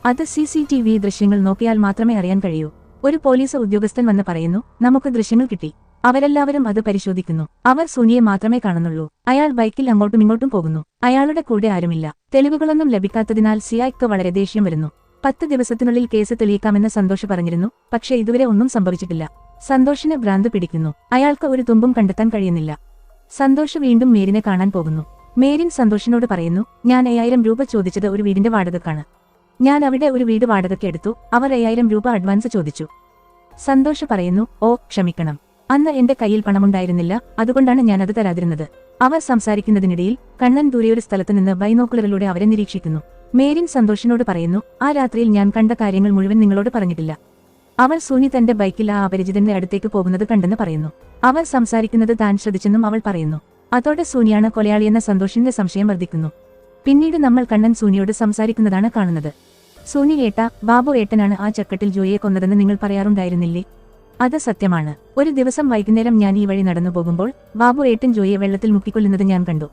Speaker 1: അത് സി സി ടി വി ദൃശ്യങ്ങൾ നോക്കിയാൽ മാത്രമേ അറിയാൻ കഴിയൂ. ഒരു പോലീസ് ഉദ്യോഗസ്ഥൻ വന്ന് പറയുന്നു നമുക്ക് ദൃശ്യങ്ങൾ കിട്ടി. അവരെല്ലാവരും അത് പരിശോധിക്കുന്നു. അവർ സുനിയെ മാത്രമേ കാണുന്നുള്ളൂ. അയാൾ ബൈക്കിൽ അങ്ങോട്ടും ഇങ്ങോട്ടും പോകുന്നു. അയാളുടെ കൂടെ ആരുമില്ല. തെളിവുകളൊന്നും ലഭിക്കാത്തതിനാൽ സിയായ്ക്ക് വളരെ ദേഷ്യം വരുന്നു. പത്ത് ദിവസത്തിനുള്ളിൽ കേസ് തെളിയിക്കാമെന്ന് സന്തോഷ് പറഞ്ഞിരുന്നു പക്ഷേ ഇതുവരെ ഒന്നും സംഭവിച്ചിട്ടില്ല. സന്തോഷിന് ഭ്രാന്ത് പിടിക്കുന്നു. അയാൾക്ക് ഒരു തുമ്പും കണ്ടെത്താൻ കഴിയുന്നില്ല. സന്തോഷ് വീണ്ടും മേരിനെ കാണാൻ പോകുന്നു. മേരിൻ സന്തോഷിനോട് പറയുന്നു ഞാൻ അയ്യായിരം രൂപ ചോദിച്ചത് ഒരു വീടിന്റെ വാടകക്കാണ്. ഞാൻ അവിടെ ഒരു വീട് വാടകയ്ക്ക് എടുത്തു. അവർ അയ്യായിരം രൂപ അഡ്വാൻസ് ചോദിച്ചു. സന്തോഷ് പറയുന്നു ഓ ക്ഷമിക്കണം. അന്ന് എന്റെ കയ്യിൽ പണമുണ്ടായിരുന്നില്ല. അതുകൊണ്ടാണ് ഞാൻ അത് തരാതിരുന്നത്. അവർ സംസാരിക്കുന്നതിനിടയിൽ കണ്ണൻ ദൂരെയൊരു സ്ഥലത്തു നിന്ന് ബൈനോക്കുലറിലൂടെ അവരെ നിരീക്ഷിക്കുന്നു. മേരിൻ സന്തോഷിനോട് പറയുന്നു ആ രാത്രിയിൽ ഞാൻ കണ്ട കാര്യങ്ങൾ മുഴുവൻ നിങ്ങളോട് പറഞ്ഞിട്ടില്ല. അവൾ സൂനി തന്റെ ബൈക്കിൽ ആ അപരിചിതന്റെ അടുത്തേക്ക് പോകുന്നത് കണ്ടെന്ന് പറയുന്നു. അവൾ സംസാരിക്കുന്നത് താൻ ശ്രദ്ധിച്ചെന്നും അവൾ പറയുന്നു. അതോടെ സൂനിയാണ് കൊലയാളിയെന്ന സന്തോഷിന്റെ സംശയം വർദ്ധിക്കുന്നു. പിന്നീട് നമ്മൾ കണ്ണൻ സൂനിയോട് സംസാരിക്കുന്നതാണ് കാണുന്നത്. സൂനി ഏട്ട ബാബു ഏട്ടനാണ് ആ ചക്കട്ടിൽ ജോയിയെ കൊന്നതെന്ന് നിങ്ങൾ പറയാറുണ്ടായിരുന്നില്ലേ? അത് സത്യമാണ്. ഒരു ദിവസം വൈകുന്നേരം ഞാൻ ഈ വഴി നടന്നു പോകുമ്പോൾ ബാബു ഏട്ടൻ ജോയിയെ വെള്ളത്തിൽ മുക്കിക്കൊല്ലുന്നത് ഞാൻ കണ്ടു.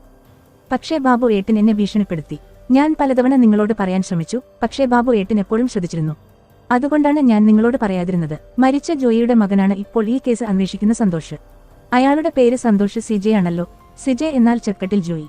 Speaker 1: പക്ഷേ ബാബു ഏട്ടൻ എന്നെ ഭീഷണിപ്പെടുത്തി. ഞാൻ പലതവണ നിങ്ങളോട് പറയാൻ ശ്രമിച്ചു. പക്ഷേ ബാബു ഏട്ടൻ എപ്പോഴും ശ്രദ്ധിച്ചിരുന്നു. അതുകൊണ്ടാണ് ഞാൻ നിങ്ങളോട് പറയാതിരുന്നത്. മരിച്ച ജോയിയുടെ മകനാണ് ഇപ്പോൾ ഈ കേസ് അന്വേഷിക്കുന്ന സന്തോഷ്. അയാളുടെ പേര് സന്തോഷ് സിജെ ആണല്ലോ. സിജെ എന്നാൽ ചെക്കട്ടിൽ ജോയി.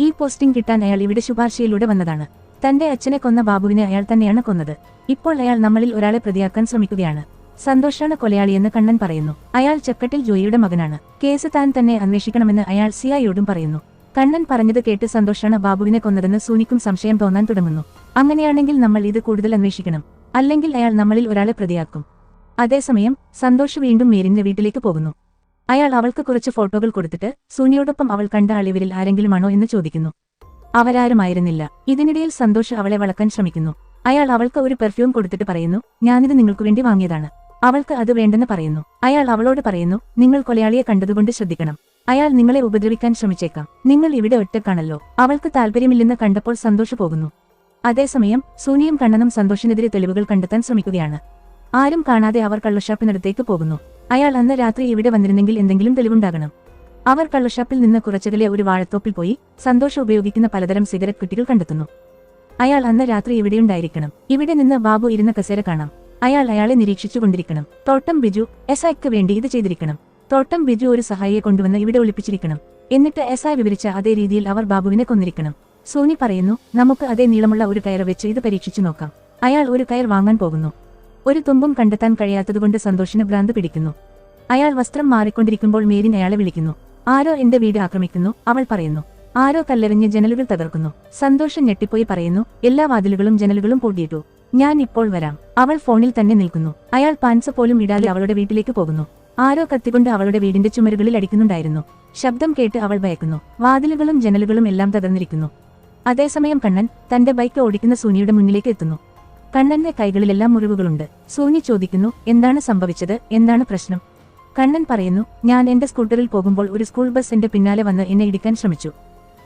Speaker 1: ഈ പോസ്റ്റിംഗ് കിട്ടാൻ അയാൾ ഇവിടെ ശുപാർശയിലൂടെ വന്നതാണ്. തന്റെ അച്ഛനെ കൊന്ന ബാബുവിനെ അയാൾ തന്നെയാണ് കൊന്നത്. ഇപ്പോൾ അയാൾ നമ്മളിൽ ഒരാളെ പ്രതിയാക്കാൻ ശ്രമിക്കുകയാണ്. സന്തോഷാണ് കൊലയാളിയെന്ന് കണ്ണൻ പറയുന്നു. അയാൾ ചെക്കട്ടിൽ ജോയിയുടെ മകനാണ്. കേസ് താൻ തന്നെ അന്വേഷിക്കണമെന്ന് അയാൾ സിയായോടും പറയുന്നു. കണ്ണൻ പറഞ്ഞത് കേട്ട് സന്തോഷാണ് ബാബുവിനെ കൊന്നതെന്ന് സൂനിക്കും സംശയം തോന്നാൻ തുടങ്ങുന്നു. അങ്ങനെയാണെങ്കിൽ നമ്മൾ ഇത് കൂടുതൽ അന്വേഷിക്കണം. അല്ലെങ്കിൽ അയാൾ നമ്മളിൽ ഒരാളെ പ്രതിയാക്കും. അതേസമയം സന്തോഷ് വീണ്ടും മേരിന്റെ വീട്ടിലേക്ക് പോകുന്നു. അയാൾ അവൾക്ക് കുറച്ച് ഫോട്ടോകൾ കൊടുത്തിട്ട് സൂനിയോടൊപ്പം അവൾ കണ്ട അളിവരിൽ ആരെങ്കിലുമാണോ എന്ന് ചോദിക്കുന്നു. അവരാരുമായിരുന്നില്ല ഇതിനിടയിൽ സന്തോഷ് അവളെ വളക്കാൻ ശ്രമിക്കുന്നു. അയാൾ അവൾക്ക് ഒരു പെർഫ്യൂം കൊടുത്തിട്ട് പറയുന്നു ഞാനിത് നിങ്ങൾക്ക് വേണ്ടി വാങ്ങിയതാണ്. അവൾക്ക് അത് വേണ്ടെന്ന് പറയുന്നു. അയാൾ അവളോട് പറയുന്നു നിങ്ങൾ കൊലയാളിയെ കണ്ടതുകൊണ്ട് ശ്രദ്ധിക്കണം. അയാൾ നിങ്ങളെ ഉപദ്രവിക്കാൻ ശ്രമിച്ചേക്കാം. നിങ്ങൾ ഇവിടെ ഒറ്റക്കാണല്ലോ. അവൾക്ക് താല്പര്യമില്ലെന്ന് കണ്ടപ്പോൾ സന്തോഷ് പോകുന്നു. അതേസമയം സൂനിയും കണ്ണനും സന്തോഷിനെതിരെ തെളിവുകൾ കണ്ടെത്താൻ ശ്രമിക്കുകയാണ്. ആരും കാണാതെ അവർ കള്ളുഷാപ്പിനടുത്തേക്ക് പോകുന്നു. അയാൾ അന്ന് രാത്രി ഇവിടെ വന്നിരുന്നെങ്കിൽ എന്തെങ്കിലും തെളിവുണ്ടാകണം. അവർ കള്ളുഷാപ്പിൽ നിന്ന് കുറച്ചകലെ ഒരു വാഴത്തോപ്പിൽ പോയി സന്തോഷം ഉപയോഗിക്കുന്ന പലതരം സിഗരറ്റ് കുട്ടികൾ കണ്ടെത്തുന്നു. അയാൾ അന്ന് രാത്രി ഇവിടെയുണ്ടായിരിക്കണം ഇവിടെ നിന്ന് ബാബു ഇരുന്ന കസേര കാണാം. അയാൾ അയാളെ നിരീക്ഷിച്ചുകൊണ്ടിരിക്കണം തോട്ടം ബിജു എസ് ഐക്ക് വേണ്ടി ഇത് ചെയ്തിരിക്കണം. തോട്ടം ബിജു ഒരു സഹായിയെ കൊണ്ടുവന്ന് ഇവിടെ ഒളിപ്പിച്ചിരിക്കണം. എന്നിട്ട് എസ് ഐ വിവരിച്ച അതേ രീതിയിൽ അവർ ബാബുവിനെ കൊന്നിരിക്കണം. സോനി പറയുന്നു നമുക്ക് അതേ നീളമുള്ള ഒരു കയർ വെച്ച് ഇത് പരീക്ഷിച്ചു നോക്കാം. അയാൾ ഒരു കയർ വാങ്ങാൻ പോകുന്നു. ഒരു തുമ്പും കണ്ടെത്താൻ കഴിയാത്തതുകൊണ്ട് സന്തോഷിന് ഭ്രാന്ത് പിടിക്കുന്നു. അയാൾ വസ്ത്രം മാറിക്കൊണ്ടിരിക്കുമ്പോൾ മേരിൻ അയാളെ വിളിക്കുന്നു. ആരോ എന്റെ വീട് ആക്രമിക്കുന്നു അവൾ പറയുന്നു. ആരോ കല്ലെറിഞ്ഞ് ജനലുകൾ തകർക്കുന്നു. സന്തോഷം ഞെട്ടിപ്പോയി പറയുന്നു എല്ലാ വാതിലുകളും ജനലുകളും പൂട്ടിയിട്ടു. ഞാൻ ഇപ്പോൾ വരാം. അവൾ ഫോണിൽ തന്നെ നിൽക്കുന്നു. അയാൾ പാൻസ് പോലും ഇടാതെ അവളുടെ വീട്ടിലേക്ക് പോകുന്നു. ആരോ കത്തിക്കൊണ്ട് അവളുടെ വീടിന്റെ ചുമരുകളിൽ അടിക്കുന്നുണ്ടായിരുന്നു. ശബ്ദം കേട്ട് അവൾ ഭയക്കുന്നു. വാതിലുകളും ജനലുകളും എല്ലാം തകർന്നിരിക്കുന്നു. അതേസമയം കണ്ണൻ തന്റെ ബൈക്ക് ഓടിക്കുന്ന സൂനിയുടെ മുന്നിലേക്ക് എത്തുന്നു. കണ്ണന്റെ കൈകളിലെല്ലാം മുറിവുകളുണ്ട്. സൂനി ചോദിക്കുന്നു എന്താണ് സംഭവിച്ചത്? എന്താണ് പ്രശ്നം? കണ്ണൻ പറയുന്നു ഞാൻ എന്റെ സ്കൂട്ടറിൽ പോകുമ്പോൾ ഒരു സ്കൂൾ ബസ് എന്റെ പിന്നാലെ വന്ന് എന്നെ ഇടിക്കാൻ ശ്രമിച്ചു.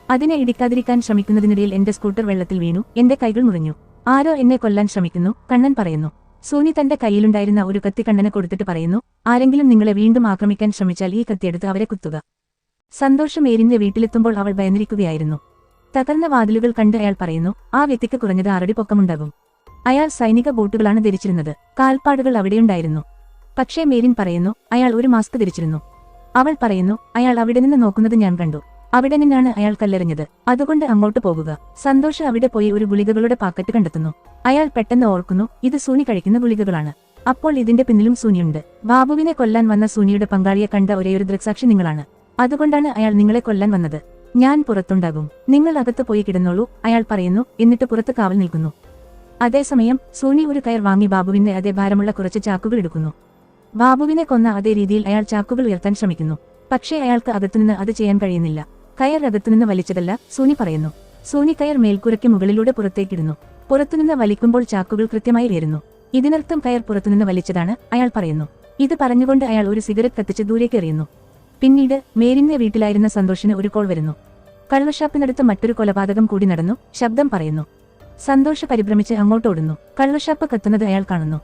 Speaker 1: അതിനെ ഇടിക്കാതിരിക്കാൻ ശ്രമിക്കുന്നതിനിടയിൽ എന്റെ സ്കൂട്ടർ വെള്ളത്തിൽ വീണു എന്റെ കൈകൾ മുറിഞ്ഞു. ആരോ എന്നെ കൊല്ലാൻ ശ്രമിക്കുന്നു കണ്ണൻ പറയുന്നു. സൂനി തന്റെ കയ്യിലുണ്ടായിരുന്ന ഒരു കത്തി കണ്ണനെ കൊടുത്തിട്ട് പറയുന്നു ആരെങ്കിലും നിങ്ങളെ വീണ്ടും ആക്രമിക്കാൻ ശ്രമിച്ചാൽ ഈ കത്തിയെടുത്ത് അവരെ കുത്തുക. സന്തോഷം ഏരിന്റെ വീട്ടിലെത്തുമ്പോൾ അവൾ ഭയന്നിരിക്കുകയായിരുന്നു. തകർന്ന വാതിലുകൾ കണ്ട് അയാൾ പറയുന്നു ആ വ്യക്തിക്ക് കുറഞ്ഞത് ആറടി പൊക്കമുണ്ടാകും. അയാൾ സൈനിക ബോട്ടുകളാണ് ധരിച്ചിരുന്നത്. കാൽപ്പാടുകൾ അവിടെയുണ്ടായിരുന്നു. പക്ഷേ മേരിൻ പറയുന്നു അയാൾ ഒരു മാസ്ക് ധരിച്ചിരുന്നു. അവൾ പറയുന്നു അയാൾ അവിടെ നിന്ന് നോക്കുന്നത് ഞാൻ കണ്ടു. അവിടെ നിന്നാണ് അയാൾ കല്ലെറിഞ്ഞത്. അതുകൊണ്ട് അങ്ങോട്ട് പോകുക. സന്തോഷ് അവിടെ പോയി ഒരു ഗുളികകളുടെ പാക്കറ്റ് കണ്ടെത്തുന്നു. അയാൾ പെട്ടെന്ന് ഓർക്കുന്നു ഇത് സൂനി കഴിക്കുന്ന ഗുളികകളാണ്. അപ്പോൾ ഇതിന്റെ പിന്നിലും സൂനിയുണ്ട്. ബാബുവിനെ കൊല്ലാൻ വന്ന സൂനിയുടെ പങ്കാളിയെ കണ്ട ഒരേയൊരു ദൃക്സാക്ഷി നിങ്ങളാണ്. അതുകൊണ്ടാണ് അയാൾ നിങ്ങളെ കൊല്ലാൻ വന്നത്. ഞാൻ പുറത്തുണ്ടാകും. നിങ്ങൾ അകത്ത് പോയി കിടന്നോളൂ അയാൾ പറയുന്നു എന്നിട്ട് പുറത്ത് കാവൽ നിൽക്കുന്നു. അതേസമയം സോണി ഒരു കയർ വാങ്ങി ബാബുവിന്റെ അതേ ഭാരമുള്ള കുറച്ച് ചാക്കുകൾ എടുക്കുന്നു. ബാബുവിനെ കൊന്ന അതേ രീതിയിൽ അയാൾ ചാക്കുകൾ ഉയർത്താൻ ശ്രമിക്കുന്നു. പക്ഷേ അയാൾക്ക് അകത്തുനിന്ന് അത് ചെയ്യാൻ കഴിയുന്നില്ല. കയർ അകത്തുനിന്ന് വലിച്ചതല്ല സോണി പറയുന്നു. സോണി കയർ മേൽക്കുരയ്ക്ക് മുകളിലൂടെ പുറത്തേക്കിടുന്നു പുറത്തുനിന്ന് വലിക്കുമ്പോൾ ചാക്കുകൾ കൃത്യമായി വരുന്നു ഇതിനർത്ഥം കയർ പുറത്തുനിന്ന് വലിച്ചതാണ് അയാൾ പറയുന്നു. ഇത് പറഞ്ഞുകൊണ്ട് അയാൾ ഒരു സിഗരറ്റ് കത്തിച്ച് ദൂരേക്ക് എറിയുന്നു. പിന്നീട് മേരിന്റെ വീട്ടിലായിരുന്ന സന്തോഷിന് ഒരു കോൾ വരുന്നു. കള്ളുഷാപ്പിനടുത്ത് മറ്റൊരു കൊലപാതകം കൂടി നടന്നു ശബ്ദം പറയുന്നു. സന്തോഷ് പരിഭ്രമിച്ച് അങ്ങോട്ട് അങ്ങോട്ടോടുന്നു കള്ളുഷാപ്പ് കത്തുന്നത് അയാൾ കാണുന്നു.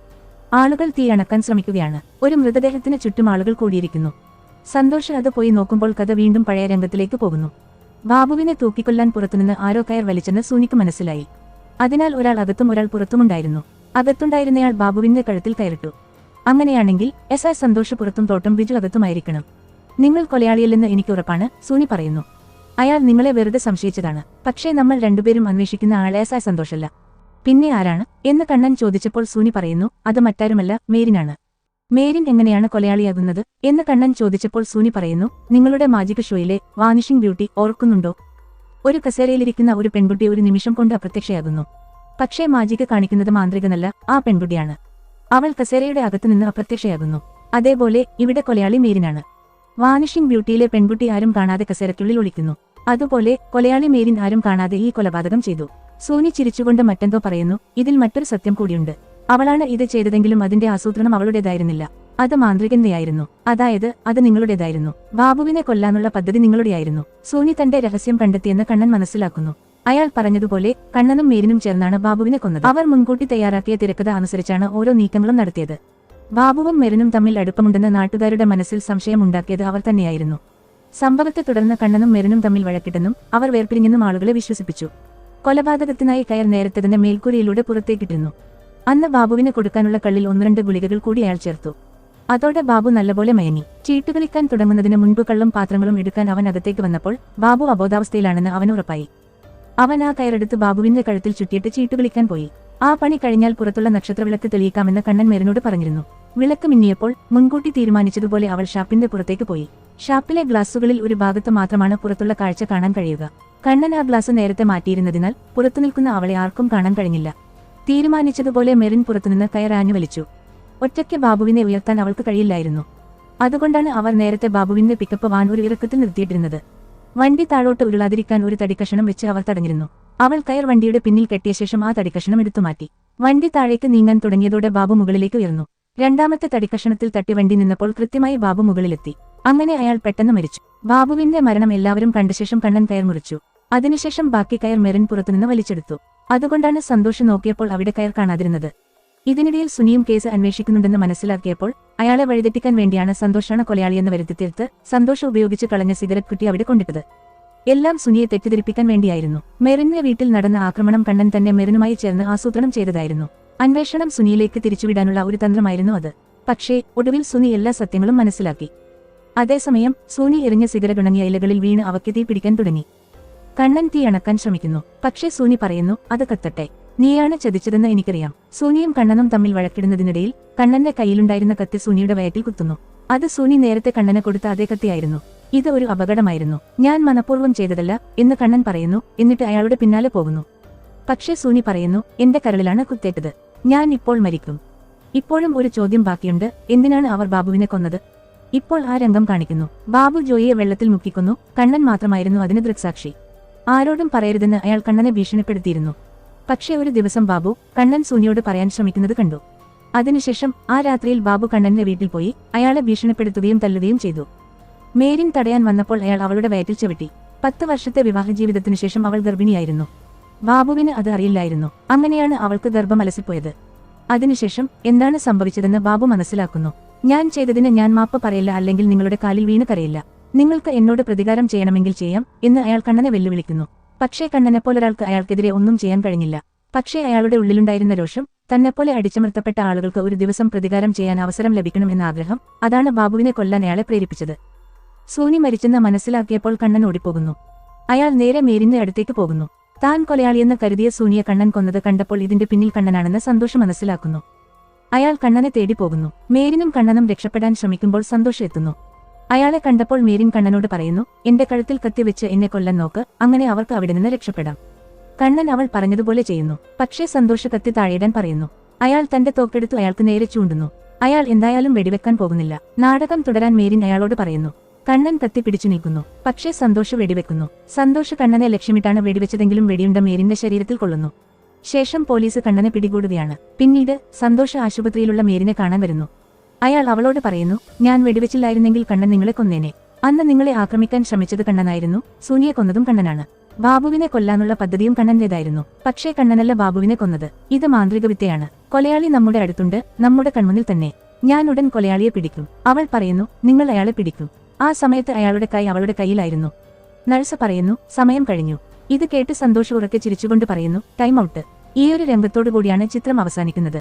Speaker 1: ആളുകൾ തീ അണക്കാൻ ശ്രമിക്കുകയാണ്. ഒരു മൃതദേഹത്തിന് ചുറ്റും ആളുകൾ കൂടിയിരിക്കുന്നു. സന്തോഷ് അത് പോയി നോക്കുമ്പോൾ കഥ വീണ്ടും പഴയ രംഗത്തിലേക്ക് പോകുന്നു. ബാബുവിനെ തൂക്കിക്കൊല്ലാൻ പുറത്തുനിന്ന് ആരോ കയർ വലിച്ചെന്ന് സൂനിക്ക് മനസ്സിലായി. അതിനാൽ ഒരാൾ അകത്തും ഒരാൾ പുറത്തുമുണ്ടായിരുന്നു. അകത്തുണ്ടായിരുന്നയാൾ ബാബുവിന്റെ കഴുത്തിൽ കയറിട്ടു. അങ്ങനെയാണെങ്കിൽ എസ് ഐ സന്തോഷ് പുറത്തും തോട്ടം ബിജു അകത്തുമായിരിക്കണം. നിങ്ങൾ കൊലയാളിയല്ലെന്ന് എനിക്ക് ഉറപ്പാണ് സൂനി പറയുന്നു. അയാൾ നിങ്ങളെ വെറുതെ സംശയിച്ചതാണ്. പക്ഷേ നമ്മൾ രണ്ടുപേരും അന്വേഷിക്കുന്ന ആളേസായ സന്തോഷല്ല പിന്നെ ആരാണ്? എന്ന് കണ്ണൻ ചോദിച്ചപ്പോൾ സൂനി പറയുന്നു അത് മറ്റാരുമല്ല മേരിനാണ്. മേരിൻ എങ്ങനെയാണ് കൊലയാളിയാകുന്നത്? എന്ന് കണ്ണൻ ചോദിച്ചപ്പോൾ സൂനി പറയുന്നു നിങ്ങളുടെ മാജിക് ഷോയിലെ വാനിഷിംഗ് ബ്യൂട്ടി ഓർക്കുന്നുണ്ടോ? ഒരു കസേരയിലിരിക്കുന്ന ഒരു പെൺകുട്ടി ഒരു നിമിഷം കൊണ്ട് അപ്രത്യക്ഷയാകുന്നു. പക്ഷേ മാജിക് കാണിക്കുന്നത് മാന്ത്രികനല്ല ആ പെൺകുട്ടിയാണ്. അവൾ കസേരയുടെ അകത്തുനിന്ന് അപ്രത്യക്ഷയാകുന്നു. അതേപോലെ ഇവിടെ കൊലയാളി മേരിനാണ്. വാനിഷിംഗ് ബ്യൂട്ടിയിലെ പെൺകുട്ടി ആരും കാണാതെ കസേരയ്ക്കുള്ളിൽ ഒളിക്കുന്നു. അതുപോലെ കൊലയാളി മേരിൻ ആരും കാണാതെ ഈ കൊലപാതകം ചെയ്തു. സോനി ചിരിച്ചുകൊണ്ട് മറ്റെന്തോ പറയുന്നു. ഇതിൽ മറ്റൊരു സത്യം കൂടിയുണ്ട്. അവളാണ് ഇത് ചെയ്തതെങ്കിലും അതിന്റെ ആസൂത്രണം അവളുടേതായിരുന്നില്ല. അത് മാന്ത്രികന്റെയായിരുന്നു അതായത് അത് നിങ്ങളുടേതായിരുന്നു. ബാബുവിനെ കൊല്ലാനുള്ള പദ്ധതി നിങ്ങളുടെയായിരുന്നു. സോനി തന്റെ രഹസ്യം കണ്ടെത്തിയെന്ന് കണ്ണൻ മനസ്സിലാക്കുന്നു. അയാൾ പറഞ്ഞതുപോലെ കണ്ണനും മേരിനും ചേർന്നാണ് ബാബുവിനെ കൊന്നത്. അവർ മുൻകൂട്ടി തയ്യാറാക്കിയ തിരക്കഥ അനുസരിച്ചാണ് ഓരോ നീക്കങ്ങളും നടത്തിയത്. ബാബുവും മെറിനും തമ്മിൽ അടുപ്പമുണ്ടെന്ന് നാട്ടുകാരുടെ മനസ്സിൽ സംശയമുണ്ടാക്കിയത് അവർ തന്നെയായിരുന്നു. സംഭവത്തെ തുടർന്ന് കണ്ണനും മെറിനും തമ്മിൽ വഴക്കിട്ടെന്നും അവർ വേർപിരിഞ്ഞെന്നും ആളുകളെ വിശ്വസിപ്പിച്ചു. കൊലപാതകത്തിനായി കയർ നേരത്തെ തന്നെ മേൽക്കൂരയിലൂടെ പുറത്തേക്കിട്ടിരുന്നു. അന്ന് ബാബുവിന് കൊടുക്കാനുള്ള കള്ളിൽ ഒന്ന് രണ്ട് ഗുളികകൾ കൂടി അയാൾ ചേർത്തു. അതോടെ ബാബു നല്ലപോലെ മയങ്ങി. ചീട്ടുകളിക്കാൻ തുടങ്ങുന്നതിന് മുൻപ് കള്ളും പാത്രങ്ങളും എടുക്കാൻ അവൻ അകത്തേക്ക് വന്നപ്പോൾ ബാബു അബോധാവസ്ഥയിലാണെന്ന് അവൻ ഉറപ്പായി. അവൻ ആ കയറെടുത്ത് ബാബുവിന്റെ കഴുത്തിൽ ചുറ്റിയിട്ട് ചീട്ടുകളിക്കാൻ പോയി. ആ പണി കഴിഞ്ഞാൽ പുറത്തുള്ള നക്ഷത്രവിളക്ക് തെളിയിക്കാമെന്ന് കണ്ണൻ മേരനോട് പറഞ്ഞിരുന്നു. വിളക്ക് മിന്നിയപ്പോൾ മുൻകൂട്ടി തീരുമാനിച്ചതുപോലെ അവൾ ഷാപ്പിന്റെ പുറത്തേക്ക് പോയി. ഷാപ്പിലെ ഗ്ലാസുകളിൽ ഒരു ഭാഗത്ത് മാത്രമാണ് പുറത്തുള്ള കാഴ്ച കാണാൻ കഴിയുക. കണ്ണൻ ആ ഗ്ലാസ് നേരത്തെ മാറ്റിയിരുന്നതിനാൽ പുറത്തു നിൽക്കുന്ന അവളെ ആർക്കും കാണാൻ കഴിഞ്ഞില്ല. തീരുമാനിച്ചതുപോലെ മെറിൻ പുറത്തുനിന്ന് കയറാഞ്ഞു വലിച്ചു ഒറ്റയ്ക്ക് ബാബുവിനെ ഉയർത്താൻ അവൾക്ക് കഴിയില്ലായിരുന്നു. അതുകൊണ്ടാണ് അവർ നേരത്തെ ബാബുവിന്റെ പിക്കപ്പ് വാൻ ഒരു ഇറക്കത്തിൽ നിർത്തിയിട്ടിരുന്നത്. വണ്ടി താഴോട്ട് ഉരുളാതിരിക്കാൻ ഒരു തടിക്കഷണം വെച്ച് അവർ തടഞ്ഞിരുന്നു. അവൾ കയർ വണ്ടിയുടെ പിന്നിൽ കെട്ടിയ ശേഷം ആ തടിക്കഷണം എടുത്തു മാറ്റി. വണ്ടി താഴേക്ക് നീങ്ങാൻ തുടങ്ങിയതോടെ ബാബു മുകളിലേക്ക് ഉയർന്നു. രണ്ടാമത്തെ തടിക്കഷണത്തിൽ തട്ടി വണ്ടി നിന്നപ്പോൾ കൃത്യമായി ബാബു മുകളിലെത്തി. അങ്ങനെ അയാൾ പെട്ടെന്ന് മരിച്ചു. ബാബുവിന്റെ മരണം എല്ലാവരും കണ്ട ശേഷം കണ്ണൻ കയർ മുറിച്ചു. അതിനുശേഷം ബാക്കി കയർ മെറിൻ പുറത്തുനിന്ന് വലിച്ചെടുത്തു. അതുകൊണ്ടാണ് സന്തോഷ് നോക്കിയപ്പോൾ അവിടെ കയർ കാണാതിരുന്നത്. ഇതിനിടയിൽ സുനിയും കേസ് അന്വേഷിക്കുന്നുണ്ടെന്ന് മനസ്സിലാക്കിയപ്പോൾ അയാളെ വഴിതെറ്റിക്കാൻ വേണ്ടിയാണ് സന്തോഷാണ് കൊലയാളിയെന്ന് വരുത്തിത്തീർത്ത് സന്തോഷം ഉപയോഗിച്ച് കളഞ്ഞ സിഗരറ്റ് കുട്ടി അവിടെ കൊണ്ടിട്ടത്. എല്ലാം സുനിയെ തെറ്റിദ്ധരിപ്പിക്കാൻ വേണ്ടിയായിരുന്നു. മെറിന്റെ വീട്ടിൽ നടന്ന ആക്രമണം കണ്ണൻ തന്നെ മെറിനുമായി ചേർന്ന് ആസൂത്രണം ചെയ്തതായിരുന്നു. അന്വേഷണം സുനിയിലേക്ക് തിരിച്ചുവിടാനുള്ള ഒരു തന്ത്രമായിരുന്നു അത്. പക്ഷേ ഒടുവിൽ സുനി എല്ലാ സത്യങ്ങളും മനസ്സിലാക്കി. അതേസമയം സുനി എറിഞ്ഞ സിഗരറ്റ് ഉണങ്ങിയ ഇലകളിൽ വീണ് അവയ്ക്ക് തീ പിടിക്കാൻ തുടങ്ങി. കണ്ണൻ തീ അണക്കാൻ ശ്രമിക്കുന്നു. പക്ഷേ സുനി പറയുന്നു അത് കത്തട്ടെ. നീയാണ് ചതിച്ചതെന്ന് എനിക്കറിയാം. സുനിയും കണ്ണനും തമ്മിൽ വഴക്കിടുന്നതിനിടയിൽ കണ്ണന്റെ കയ്യിലുണ്ടായിരുന്ന കത്തി സുനിയുടെ വയറ്റിൽ കുത്തുന്നു. അത് സുനി നേരത്തെ കണ്ണനെ കൊടുത്ത അതേ കത്തിയായിരുന്നു. ഇത് ഒരു അപകടമായിരുന്നു. ഞാൻ മനഃപൂർവം ചെയ്തതല്ല എന്ന് കണ്ണൻ പറയുന്നു എന്നിട്ട് അയാളുടെ പിന്നാലെ പോകുന്നു. പക്ഷേ സൂനി പറയുന്നു എന്റെ കരളിലാണ് കുത്തേറ്റത്. ഞാൻ ഇപ്പോൾ മരിക്കും. ഇപ്പോഴും ഒരു ചോദ്യം ബാക്കിയുണ്ട് എന്തിനാണ് അവർ ബാബുവിനെ കൊന്നത്? ഇപ്പോൾ ആ രംഗം കാണിക്കുന്നു. ബാബു ജോയിയെ വെള്ളത്തിൽ മുക്കിക്കുന്നു കണ്ണൻ മാത്രമായിരുന്നു അതിന് ദൃക്സാക്ഷി. ആരോടും പറയരുതെന്ന് അയാൾ കണ്ണനെ ഭീഷണിപ്പെടുത്തിയിരുന്നു. പക്ഷേ ഒരു ദിവസം ബാബു കണ്ണൻ സൂനിയോട് പറയാൻ ശ്രമിക്കുന്നത് കണ്ടു. അതിനുശേഷം ആ രാത്രിയിൽ ബാബു കണ്ണന്റെ വീട്ടിൽ പോയി അയാളെ ഭീഷണിപ്പെടുത്തുകയും തല്ലുകയും ചെയ്തു. മേരിൻ തടയാൻ വന്നപ്പോൾ അയാൾ അവളുടെ വയറ്റിൽ ചവിട്ടി. പത്ത് വർഷത്തെ വിവാഹ ജീവിതത്തിനു ശേഷം അവൾ ഗർഭിണിയായിരുന്നു. ബാബുവിന് അത് അറിയില്ലായിരുന്നു. അങ്ങനെയാണ് അവൾക്ക് ഗർഭം അലസിപ്പോയത് അതിനുശേഷം എന്താണ് സംഭവിച്ചതെന്ന് ബാബു മനസ്സിലാക്കുന്നു. ഞാൻ ചെയ്തതിന് ഞാൻ മാപ്പ് പറയില്ല അല്ലെങ്കിൽ നിങ്ങളുടെ കാലിൽ വീണ് കരയില്ല. നിങ്ങൾക്ക് എന്നോട് പ്രതികാരം ചെയ്യണമെങ്കിൽ ചെയ്യാം എന്ന് അയാൾ കണ്ണനെ വെല്ലുവിളിക്കുന്നു. പക്ഷേ കണ്ണനെപ്പോലൊരാൾക്ക് അയാൾക്കെതിരെ ഒന്നും ചെയ്യാൻ കഴിഞ്ഞില്ല. പക്ഷേ അയാളുടെ ഉള്ളിലുണ്ടായിരുന്ന രോഷം തന്നെപ്പോലെ അടിച്ചമർത്തപ്പെട്ട ആളുകൾക്ക് ഒരു ദിവസം പ്രതികാരം ചെയ്യാൻ അവസരം ലഭിക്കണമെന്ന ആഗ്രഹം അതാണ് ബാബുവിനെ കൊല്ലാൻ അയാളെ പ്രേരിപ്പിച്ചത്. സൂനി മരിച്ചെന്ന് മനസ്സിലാക്കിയപ്പോൾ കണ്ണൻ ഓടിപ്പോകുന്നു. അയാൾ നേരെ മേരിന്റെ അടുത്തേക്ക് പോകുന്നു. താൻ കൊലയാളിയെന്ന് കരുതിയ സൂനിയെ കണ്ണൻ കൊന്നത് കണ്ടപ്പോൾ ഇതിന്റെ പിന്നിൽ കണ്ണനാണെന്ന് സന്തോഷം മനസ്സിലാക്കുന്നു. അയാൾ കണ്ണനെ തേടി പോകുന്നു. മേരിനും കണ്ണനും രക്ഷപ്പെടാൻ ശ്രമിക്കുമ്പോൾ സന്തോഷം അയാളെ കണ്ടപ്പോൾ മേരിൻ കണ്ണനോട് പറയുന്നു എന്റെ കഴുത്തിൽ കത്തിവെച്ച് എന്നെ കൊല്ലാൻ നോക്ക് അങ്ങനെ അവർക്ക് അവിടെ നിന്ന് രക്ഷപ്പെടാം. കണ്ണൻ അവൾ പറഞ്ഞതുപോലെ ചെയ്യുന്നു. പക്ഷേ സന്തോഷ കത്തി താഴെയിടാൻ പറയുന്നു. അയാൾ തന്റെ തോക്കെടുത്തു അയാൾക്ക് നേരെ ചൂണ്ടുന്നു. അയാൾ എന്തായാലും വെടിവെക്കാൻ പോകുന്നില്ല. നാടകം തുടരാൻ മേരിൻ അയാളോട് പറയുന്നു കണ്ണൻ കത്തി പിടിച്ചു നീക്കുന്നു. പക്ഷേ സന്തോഷ് വെടിവെക്കുന്നു. സന്തോഷ് കണ്ണനെ ലക്ഷ്യമിട്ടാണ് വെടിവെച്ചതെങ്കിലും വെടിയുണ്ട മേരിന്റെ ശരീരത്തിൽ കൊള്ളുന്നു. ശേഷം പോലീസ് കണ്ണനെ പിടികൂടുകയാണ്. പിന്നീട് സന്തോഷ് ആശുപത്രിയിലുള്ള മേരിനെ കാണാൻ വരുന്നു. അയാൾ അവളോട് പറയുന്നു ഞാൻ വെടിവെച്ചില്ലായിരുന്നെങ്കിൽ കണ്ണൻ നിങ്ങളെ കൊന്നേനെ. അന്ന് നിങ്ങളെ ആക്രമിക്കാൻ ശ്രമിച്ചത് കണ്ണനായിരുന്നു. സൂനിയെ കൊന്നതും കണ്ണനാണ്. ബാബുവിനെ കൊല്ലാനുള്ള പദ്ധതിയും കണ്ണന്റേതായിരുന്നു. പക്ഷേ കണ്ണനല്ല ബാബുവിനെ കൊന്നത്. ഇത് മാന്ത്രിക വിദ്യയാണ്. കൊലയാളി നമ്മുടെ അടുത്തുണ്ട് നമ്മുടെ കൺമുന്നിൽ തന്നെ. ഞാൻ ഉടൻ കൊലയാളിയെ പിടിക്കും. അവൾ പറയുന്നു നിങ്ങൾ അയാളെ പിടിക്കും. ആ സമയത്ത് അയാളുടെ കൈ അവളുടെ കയ്യിലായിരുന്നു. നഴ്സ് പറയുന്നു സമയം കഴിഞ്ഞു. ഇത് കേട്ട് സന്തോഷം ഉറക്കെ ചിരിച്ചുകൊണ്ട് പറയുന്നു ടൈം ഔട്ട്. ഈയൊരു രംഗത്തോടു കൂടിയാണ് ചിത്രം അവസാനിക്കുന്നത്.